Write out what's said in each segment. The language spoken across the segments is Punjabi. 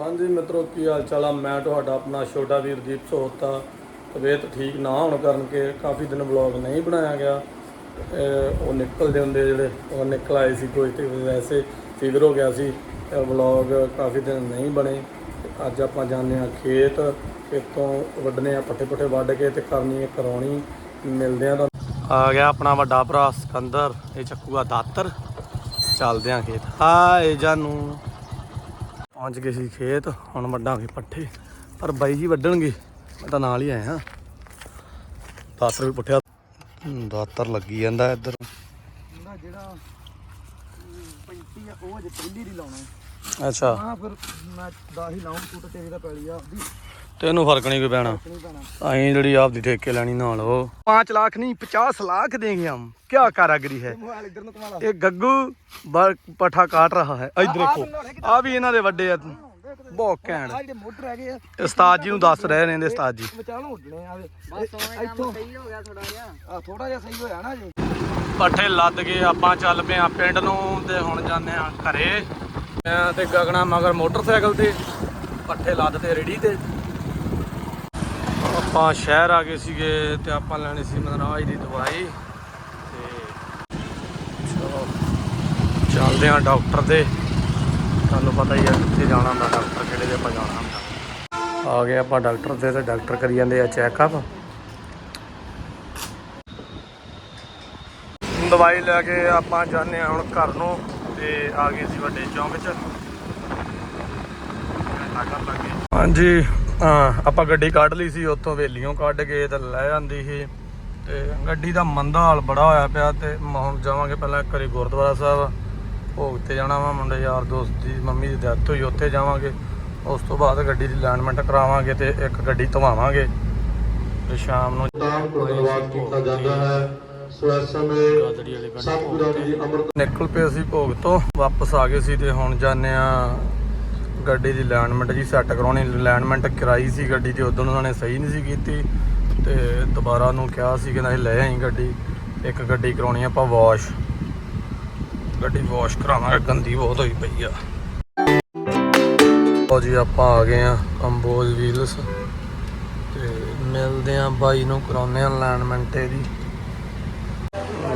ਹਾਂਜੀ ਮਿੱਤਰੋ, ਕੀ ਹਾਲ ਚਾਲ ਆ? ਮੈਂ ਤੁਹਾਡਾ ਆਪਣਾ ਛੋਟਾ ਵੀਰ ਦੀਪ ਸੋਹਤਾ ਤਬੀਅਤ ਠੀਕ ਨਾ ਹੋਣ ਕਾਰਨ ਕੇ ਕਾਫੀ ਦਿਨ ਵਲੌਗ ਨਹੀਂ ਬਣਾਇਆ ਗਿਆ। ਉਹ ਨਿਕਲਦੇ ਹੁੰਦੇ ਜਿਹੜੇ, ਉਹ ਨਿਕਲ ਆਏ ਸੀ ਕੋਈ ਤੇ ਵੈਸੇ ਫੀਵਰ ਹੋ ਗਿਆ ਸੀ। ਵਲੌਗ ਕਾਫੀ ਦਿਨ ਨਹੀਂ ਬਣੇ। ਅੱਜ ਆਪਾਂ ਜਾਂਦੇ ਆ ਖੇਤ। ਖੇਤੋਂ ਵੱਢਣੇ ਆ ਪੱਠੇ ਪੁੱਠੇ ਵੱਢ ਕੇ ਤੇ ਕਰਨੀ ਹੈ ਕਰਾਉਣੀ। ਮਿਲਦੇ ਆ ਤੁਹਾਨੂੰ। ਆ ਗਿਆ ਆਪਣਾ ਵੱਡਾ ਭਰਾ ਸਿਕੰਦਰ, ਇਹ ਚੱਕੂਗਾ ਦਾਤਰ। ਚੱਲਦੇ ਆ ਖੇਤ। ਹਾਏ ਜਾਨੂ। ਪਹੁੰਚ ਗਏ ਸੀ ਖੇਤ ਹੁਣ ਵੱਢਾਂਗੇ ਪੱਠੇ। ਪਰ ਬਾਈ ਜੀ ਵੱਢਣਗੇ ਮੈਂ ਤਾਂ ਨਾਲ ਹੀ ਆਇਆ ਹਾਂ। 10 ਰੁਪਏ ਪੁੱਠਿਆ। ਦਾਤਰ ਲੱਗੀ ਜਾਂਦਾ ਇੱਧਰ। ਜਿਹੜਾ ਜਿਹੜਾ 35 ਆ ਉਹ ਅਜੇ ਪਹਿਲੀ ਦੀ ਲਾਉਣਾ ਅੱਛਾ। ਹਾਂ ਫਿਰ ਮੈਂ 10 ਹੀ ਲਾਉਂ ਤਾਂ ਤੇਰੀ ਦਾ ਪੈਲੀ ਆ ਤੈਨੂੰ ਫ਼ਰਕ ਨਹੀਂ ਕੋਈ ਪੈਣਾ। ਅਸੀਂ ਜਿਹੜੀ ਆਪ ਦੀ ਠੇਕੇ ਲੈਣੀ ਨਾਲ ਉਹ। 5 ਲੱਖ ਨਹੀਂ 50 लाख ਦੇਗੇ ਹਮ। ਕੀ ਕਾਰਾਗਰੀ ਹੈ। ਇਹ ਗੱਗੂ ਪਠਾ ਕਾਟ ਰਹਾ ਹੈ। ਇਧਰ ਦੇਖੋ। ਆ ਵੀ ਇਹਨਾਂ ਦੇ ਵੱਡੇ ਆ। ਬਹੁਤ ਘੈਂਟ। ਉਸਤਾਦ ਜੀ ਨੂੰ ਦੱਸ ਰਹੇ ਨੇ ਇਹਦੇ ਉਸਤਾਦ ਜੀ। ਵਿਚਾਲ ਪੱਠੇ ਲੱਦ ਗਏ ਆਪਾਂ ਚੱਲ ਪਏ ਆ ਪਿੰਡ ਨੂੰ ਤੇ ਹੁਣ ਜਾਂਦੇ ਆ ਘਰੇ। ਮੈਂ ਤੇ ਗਗਣਾ ਮਗਰ ਮੋਟਰਸਾਈਕਲ ਤੇ। ਪੱਠੇ ਲੱਦ ਤੇ ਰੇੜੀ ਤੇ। ਆਪਾਂ ਸ਼ਹਿਰ ਆ ਗਏ ਸੀਗੇ ਤੇ ਆਪਾਂ ਲੈਣੀ ਸੀ ਮਨਰਾਜ ਦੀ ਦਵਾਈ ਤੇ ਚਲੋ, ਚੱਲਦੇ ਆ ਡਾਕਟਰ ਦੇ। ਤੁਹਾਨੂੰ ਪਤਾ ਹੀ ਆ ਕਿੱਥੇ ਜਾਣਾ ਹੁੰਦਾ, ਡਾਕਟਰ ਕਿਹੜੇ ਦੇ ਆਪਾਂ ਜਾਣਾ ਹੁੰਦਾ। ਆ ਗਏ ਆਪਾਂ ਡਾਕਟਰ ਦੇ ਤੇ ਡਾਕਟਰ ਕਰੀ ਜਾਂਦੇ ਆ ਚੈੱਕਅਪ ਦਵਾਈ ਲੈ ਕੇ ਆਪਾਂ ਜਾਂਦੇ ਹਾਂ ਹੁਣ ਘਰ ਨੂੰ ਤੇ ਆ ਗਏ ਸੀ ਵੱਡੇ ਚੌਂਕ 'ਚ। ਹਾਂਜੀ। ਹਾਂ ਆਪਾਂ ਗੱਡੀ ਕੱਢ ਲਈ ਸੀ ਉੱਥੋਂ ਵੇਲੀਓਂ ਕੱਢ ਕੇ ਤੇ ਲੈ ਜਾਂਦੀ ਸੀ। ਤੇ ਗੱਡੀ ਦਾ ਮੰਦਾ ਹਾਲ ਬੜਾ ਹੋਇਆ ਪਿਆ ਤੇ ਮ- ਹੁਣ ਜਾਵਾਂਗੇ ਪਹਿਲਾਂ ਇੱਕ ਵਾਰੀ ਗੁਰਦੁਆਰਾ ਸਾਹਿਬ। ਭੋਗ ਤੇ ਜਾਣਾ ਵਾ ਮੁੰਡੇ ਯਾਰ ਦੋਸਤ ਦੀ ਮੰਮੀ ਦੀ ਡੈਥ ਹੋਈ ਉੱਥੇ ਜਾਵਾਂਗੇ। ਉਸ ਤੋਂ ਬਾਅਦ ਗੱਡੀ ਦੀ ਅਲਾਈਨਮੈਂਟ ਕਰਾਵਾਂਗੇ ਤੇ ਇੱਕ ਗੱਡੀ ਧਵਾਵਾਂਗੇ। ਤੇ ਸ਼ਾਮ ਨੂੰ ਧੰਨਵਾਦ ਕੀਤਾ ਜਾਂਦਾ ਹੈ। ਸੋ ਇਸ ਸਮੇਂ ਸਤਿਗੁਰਾਂ ਦੀ ਅੰਮ੍ਰਿਤ ਨਿਕਲ ਪਏ ਸੀ ਭੋਗ ਤੋਂ ਵਾਪਸ ਆ ਗਏ ਸੀ ਤੇ ਹੁਣ ਜਾਂਦੇ ਆ ਗੱਡੀ ਦੀ ਅਲਾਈਨਮੈਂਟ ਜੀ ਸੈੱਟ ਕਰਾਉਣੀ ਅਲਾਈਨਮੈਂਟ ਕਰਾਈ ਸੀ ਗੱਡੀ ਦੀ ਉਦੋਂ ਉਹਨਾਂ ਨੇ ਸਹੀ ਨਹੀਂ ਸੀ ਕੀਤੀ ਤੇ ਦੁਬਾਰਾ ਉਹਨੂੰ ਕਿਹਾ ਸੀ ਕਿ ਅਸੀਂ ਲੈ ਆਈ ਗੱਡੀ, ਇੱਕ ਗੱਡੀ ਕਰਾਉਣੀ ਆਪਾਂ ਵਾਸ਼ ਗੱਡੀ ਵਾਸ਼ ਕਰਾਵਾਂਗੇ, ਗੰਦੀ ਬਹੁਤ ਹੋਈ ਪਈ ਆ। ਲਓ ਜੀ, ਆਪਾਂ ਆ ਗਏ ਆ ਕੰਬੋਜ ਵੀਲਸ ਤੇ ਮਿਲਦੇ ਆ ਬਾਈ ਨੂੰ ਕਰਾਉਨੇ ਆ ਅਲਾਈਨਮੈਂਟ ਇਹਦੀ।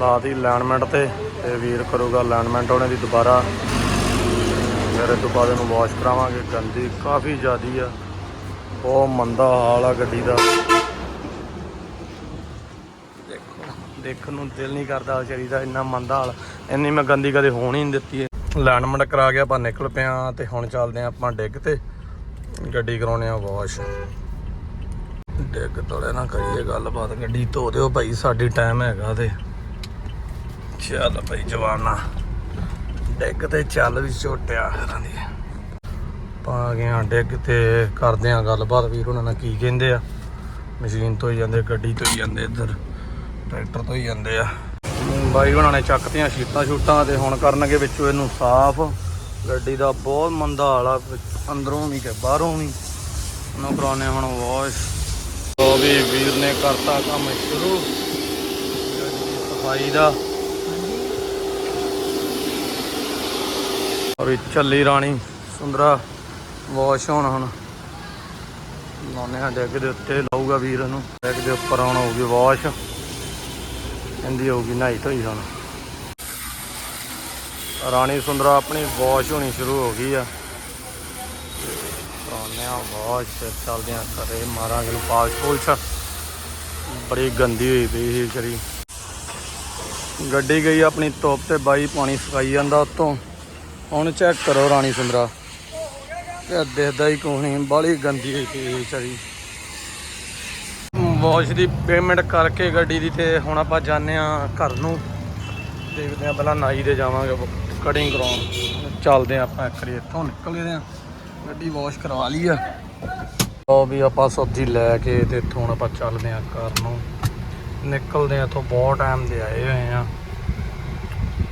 ਲਾ ਦੀ ਅਲਾਈਨਮੈਂਟ ਤੇ ਤੇ ਵੀਰ ਕਰੂਗਾ ਅਲਾਈਨਮੈਂਟ ਉਹਨੇ ਦੀ ਦੁਬਾਰਾ ਫਿਰ ਇਹ ਤੋਂ ਬਾਅਦ ਇਹਨੂੰ ਵਾਸ਼ ਕਰਾਵਾਂਗੇ, ਗੰਦੀ ਕਾਫੀ ਜ਼ਿਆਦੀ ਆ। ਬਹੁਤ ਮੰਦਾ ਹਾਲ ਆ ਗੱਡੀ ਦਾ। ਦੇਖੋ, ਦੇਖਣ ਨੂੰ ਦਿਲ ਨਹੀਂ ਕਰਦਾ ਵਿਚਾਰੀ ਦਾ, ਇੰਨਾ ਮੰਦਾ ਹਾਲ। ਇੰਨੀ ਮੈਂ ਗੰਦੀ ਕਦੇ ਹੋਣ ਹੀ ਨਹੀਂ ਦਿੱਤੀ ਹੈ ਅਲਾਈਨਮੈਂਟ ਕਰਾ ਗਿਆ ਆਪਾਂ ਨਿਕਲ ਪਿਆ ਤੇ ਹੁਣ ਚੱਲਦੇ ਆ ਆਪਾਂ ਡਿੱਗ ਤੇ। ਗੱਡੀ ਕਰਾਉਣੇ ਆ ਵਾਸ਼ ਡਿੱਗ ਤੋੜੇ ਨਾ ਕਰੀਏ ਗੱਲਬਾਤ। ਗੱਡੀ ਧੋ ਦਿਓ ਭਾਈ, ਸਾਡੀ ਟਾਈਮ ਹੈਗਾ ਤੇ। ਚੱਲ ਭਾਈ ਜਵਾਨਾ। ਡਿੱਗ ਤੇ ਚੱਲ ਵੀ ਝੋਟਿਆ ਘਰਾਂ ਦੀ। ਪਾ ਗਏ ਆ ਡਿੱਗ ਤੇ ਕਰਦੇ ਆ ਗੱਲਬਾਤ, ਵੀਰ ਉਹਨਾਂ ਨਾਲ ਕੀ ਕਹਿੰਦੇ ਆ। ਮਸ਼ੀਨ ਤੋਂ ਹੀ ਜਾਂਦੇ, ਗੱਡੀ ਤੋਂ ਹੀ ਜਾਂਦੇ ਇੱਧਰ, ਟਰੈਕਟਰ ਤੋਂ ਹੀ ਜਾਂਦੇ ਆ। ਬਾਈ ਉਹਨਾਂ ਨੇ ਚੱਕਤੀਆਂ ਸ਼ੀਟਾਂ ਸ਼ੂਟਾਂ ਤੇ ਹੁਣ ਕਰਨਗੇ ਵਿੱਚੋਂ ਇਹਨੂੰ ਸਾਫ਼। ਗੱਡੀ ਦਾ ਬਹੁਤ ਮੰਦਾ ਹਾਲ ਅੰਦਰੋਂ ਵੀ ਤੇ ਬਾਹਰੋਂ ਵੀ। ਉਹਨੂੰ ਕਰਾਉਣੇ ਹੁਣ ਵਾਸ਼ ਉਹ ਵੀ ਵੀਰ ਨੇ ਕਰਤਾ ਕੰਮ ਸ਼ੁਰੂ। ਸਫ਼ਾਈ ਦਾ। ਔਰ ਚੱਲੀ ਰਾਣੀ ਸੁੰਦਰਾ ਵਾਸ਼ ਹੋਣ ਹੁਣ। ਲਾਉਣੇ ਆ ਡੈਗ ਦੇ ਉੱਤੇ ਲਾਊਗਾ ਵੀਰ ਇਹਨੂੰ। ਡੈਗ ਦੇ ਉੱਪਰ ਹੁਣ ਹੋਊਗੀ ਵਾਸ਼। ਕਹਿੰਦੀ ਹੋਊਗੀ ਨਹਾਈ ਧੋਈ ਹੁਣ। ਰਾਣੀ ਸੁੰਦਰਾ ਆਪਣੀ ਵਾਸ਼ ਹੋਣੀ ਸ਼ੁਰੂ ਹੋ ਗਈ ਆ। ਕਰਾਉਣੇ ਆ ਵਾਸ਼ ਫਿਰ ਚੱਲਦੇ ਆ ਘਰੇ ਮਾਰਾਂਗੇ ਨੂੰ ਪਾਲਸ਼ ਪੋਲਸ਼ ਬੜੀ ਗੰਦੀ ਹੋਈ ਪਈ ਸੀ ਵਿਚਾਰੀ। ਗੱਡੀ ਗਈ ਆਪਣੀ ਤੋਪ ਤੇ ਬਾਈ ਪਾਣੀ ਸੁਕਾਈ ਜਾਂਦਾ ਉੱਤੋਂ। ਹੁਣ ਚੈੱਕ ਕਰੋ ਰਾਣੀ ਸੁੰਦਰਾ ਇਹ ਦੇਖਦਾ ਹੀ ਕੋਈ ਨਹੀਂ ਬਾਲੀ ਗੰਦੀ ਹੋਈ ਪਈ ਵਿਚਾਰੀ। ਵਾਸ਼ ਦੀ ਪੇਮੈਂਟ ਕਰਕੇ ਗੱਡੀ ਦੀ ਤੇ ਹੁਣ ਆਪਾਂ ਜਾਂਦੇ ਆ ਘਰ ਨੂੰ। ਦੇਖਦੇ ਆ ਪਹਿਲਾਂ ਨਾਈ ਦੇ ਜਾਵਾਂਗੇ ਕਟਿੰਗ ਕਰਾਉਣ। ਚੱਲਦੇ ਆ ਆਪਾਂ ਇੱਕ ਵਾਰੀ ਇੱਥੋਂ ਨਿਕਲਦੇ ਆ ਗੱਡੀ ਵਾਸ਼ ਕਰਵਾ ਲਈ ਆ। ਉਹ ਵੀ ਆਪਾਂ ਸਬਜ਼ੀ ਲੈ ਕੇ ਤੇ ਇੱਥੋਂ ਹੁਣ ਆਪਾਂ ਚੱਲਦੇ ਆ ਘਰ ਨੂੰ। ਨਿਕਲਦੇ ਆ ਇੱਥੋਂ, ਬਹੁਤ ਟਾਈਮ ਦੇ ਆਏ ਹੋਏ ਆ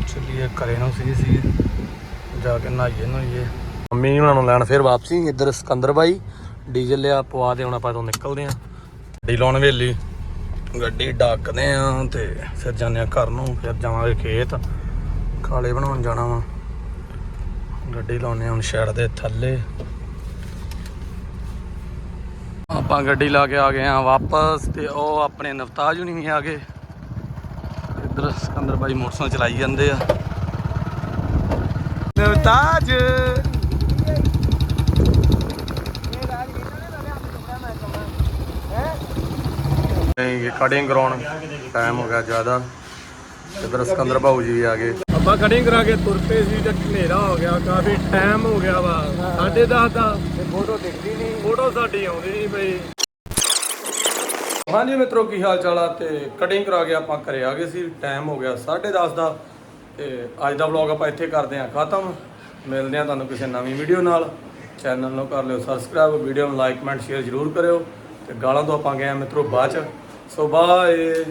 ਚੱਲੀਏ ਘਰੇ ਨੂੰ ਸੀ ਸੀ ਜਾ ਕੇ ਨਹਾਈਏ ਨਹਾਈਏ। ਮੰਮੀ ਉਹਨਾਂ ਨੂੰ ਲੈਣ ਫਿਰ ਵਾਪਸੀ, ਇੱਧਰ ਸਿਕੰਦਰ ਬਾਈ, ਡੀਜ਼ਲ ਲਿਆ, ਪਵਾ ਦੇ, ਹੁਣ ਆਪਾਂ ਤੋਂ ਨਿਕਲਦੇ ਆ ਗੱਡੀ ਲਾਉਣ ਵੇਲੀ, ਗੱਡੀ ਡੱਕਦੇ ਆ ਤੇ ਫਿਰ ਜਾਂਦੇ ਆ ਘਰ ਨੂੰ, ਫਿਰ ਜਾਵਾਂਗੇ ਖੇਤ। ਖਾਲੇ ਬਣਾਉਣ ਜਾਣਾ ਵਾ। ਗੱਡੀ ਲਾਉਣੇ ਹੁਣ ਸ਼ੈਡ ਦੇ ਥੱਲੇ। ਆਪਾਂ ਗੱਡੀ ਲਾ ਕੇ ਆ ਗਏ ਆ ਵਾਪਸ ਤੇ ਉਹ ਆਪਣੇ ਨਵਤਾਜ ਹੁਣੀ ਵੀ ਆ ਗਏ। ਇੱਧਰ ਸਿਕੰਦਰ ਬਾਈ ਮੋਟਰਸਾਈਕਲ ਚਲਾਈ ਜਾਂਦੇ ਆ। ਕਟਿੰਗ ਕਰਾਉਣ ਟਾਈਮ ਹੋ ਗਿਆ ਜ਼ਿਆਦਾ। ਇੱਧਰ ਸਿਕੰਦਰ ਬਾਊ ਜੀ ਆ ਗਏ। ਆਪਾਂ ਕਟਿੰਗ ਕਰਾ ਕੇ ਤੁਰ ਪਏ ਸੀ ਤੇ ਹਨੇਰਾ ਹੋ ਗਿਆ ਕਾਫੀ ਟਾਈਮ ਹੋ ਗਿਆ ਵਾ। 10:30 ਦਾ। ਫੋਟੋ ਦਿਖਦੀ ਨਹੀਂ। ਫੋਟੋ ਸਾਡੀ ਆਉਂਦੀ ਨਹੀਂ ਪਈ। ਹਾਂਜੀ ਮਿੱਤਰੋ ਕੀ ਹਾਲ ਚਾਲ ਆ? ਤੇ ਕਟਿੰਗ ਕਰਾ ਕੇ ਆਪਾਂ ਘਰੇ ਆ ਗਏ ਸੀ। ਟਾਈਮ ਹੋ ਗਿਆ 10:30 ਦਾ। ਤੇ ਅੱਜ ਦਾ ਵਲੌਗ ਆਪਾਂ ਇੱਥੇ ਕਰਦੇ ਹਾਂ ਖਤਮ। ਮਿਲਦੇ ਹਾਂ ਤੁਹਾਨੂੰ ਕਿਸੇ ਨਵੀਂ ਵੀਡੀਓ ਨਾਲ। ਚੈਨਲ ਨੂੰ ਕਰ ਲਿਓ ਸਬਸਕ੍ਰਾਈਬ ਵੀਡੀਓ ਨੂੰ ਲਾਈਕ ਕਮੈਂਟ ਸ਼ੇਅਰ ਜ਼ਰੂਰ ਕਰਿਓ। ਤੇ ਗਾਲਾਂ ਤੋਂ ਆਪਾਂ ਗਏ ਆ ਮਿੱਤਰੋ ਬਾਅਦ ਚ। So bye